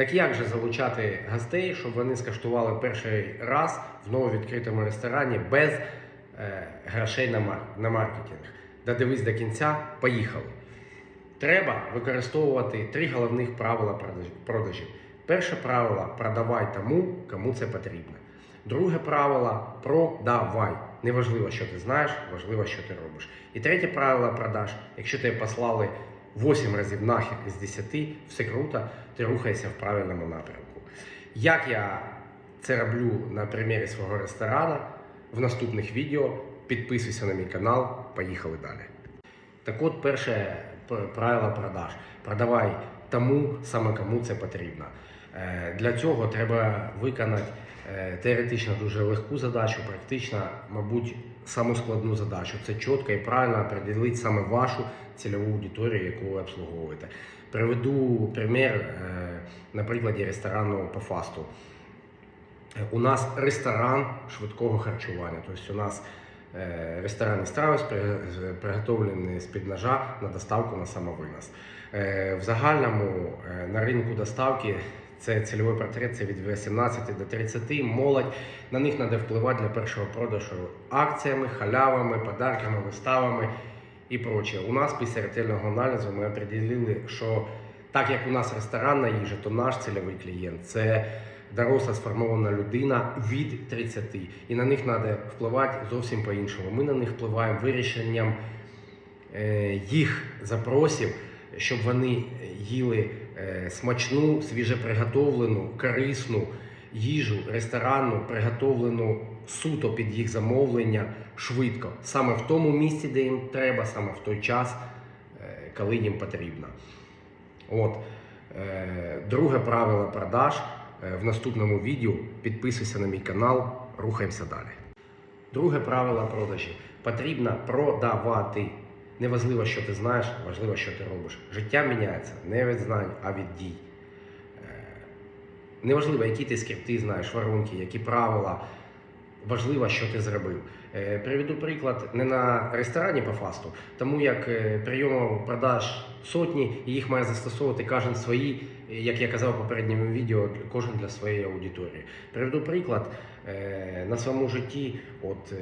Так як же залучати гостей, щоб вони скаштували перший раз в нововідкритому ресторані без е, грошей на, мар- на маркетинг? Додивись до кінця, поїхали. Треба використовувати три головних правила продаж- продажів. Перше правило продавай тому, кому це потрібно. Друге правило продавай. Неважливо, що ти знаєш, важливо, що ти робиш. І третє правило продаж. Якщо тебе послали 8 разів нахер із 10, все круто, ти рухаєшся в правильному напрямку. Як я це роблю на примірі свого ресторану в наступних відео, підписуйся на мій канал, поїхали далі. Так от, перше правило продаж. Продавай тому, саме кому це потрібно. Е, Для цього треба виконати е, теоретично дуже легку задачу, практично, мабуть, саму складну задачу. Це чітко і правильно определити саме вашу цільову аудиторію, яку ви обслуговуєте. Приведу примір е, на прикладі ресторану по фасту. У нас ресторан швидкого харчування. Тобто у нас ресторанні страви спри- з- приготовлені з-під ножа на доставку на самовинос. В загальному на ринку доставки це цільовий портрет це від 18 до 30. Молодь на них треба впливати для першого продажу акціями, халявами, подарками, виставами і проче. У нас після ретельного аналізу ми определили, що так як у нас ресторанна їжа, то наш цільовий клієнт це доросла сформована людина від 30. І на них треба впливати зовсім по-іншому. Ми на них впливаємо вирішенням е, їх запросів, щоб вони їли смачну, свіжеприготовлену, корисну їжу ресторанну, приготовлену суто під їх замовлення швидко, саме в тому місці, де їм треба, саме в той час, е, коли їм потрібно. От. Е, Друге правило продаж е, в наступному відео. Підписуйся на мій канал, рухаємося далі. Друге правило продажів. Потрібно продавати. Неважливо, що ти знаєш, важливо, що ти робиш. Життя міняється не від знань, а від дій. Е, Неважливо, які ти скрипти знаєш, воронки, які правила. Важливо, що ти зробив. Е, Приведу приклад не на ресторані по фасту, тому як е, прийому продаж сотні, і їх має застосовувати кожен свої, як я казав в попередньому відео, кожен для своєї аудиторії. Приведу приклад е, на своєму житті. От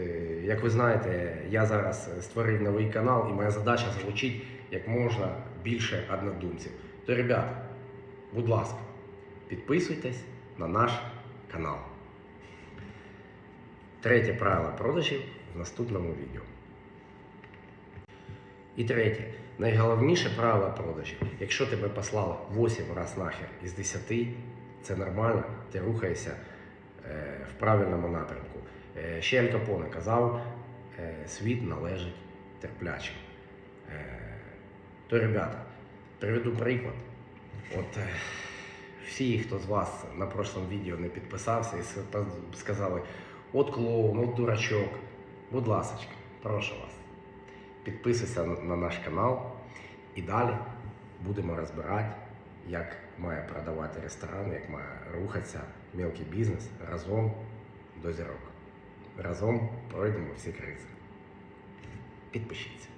як ви знаєте, я зараз створив новий канал, і моя задача залучити як можна більше однодумців. То, ребята, будь ласка, підписуйтесь на наш канал. Третє правило продажів в наступному відео. І третє, найголовніше правило продажів. Якщо тебе послали 8 раз нахер із 10, це нормально, ти рухаєшся е, в правильному напрямку. Е, ще Аль Капоне казав, е, світ належить терплячим. Е, то, ребята, приведу приклад. От е, всі, хто з вас на прошлому відео не підписався і сказали, от клоун, от дурачок. Будь ласка, прошу вас, підписуйся на на наш канал і далі будемо розбирати, як має продавати ресторан, як має рухатися мелкий бізнес разом до зірок. Разом пройдемо всі кризи. Підпишіться.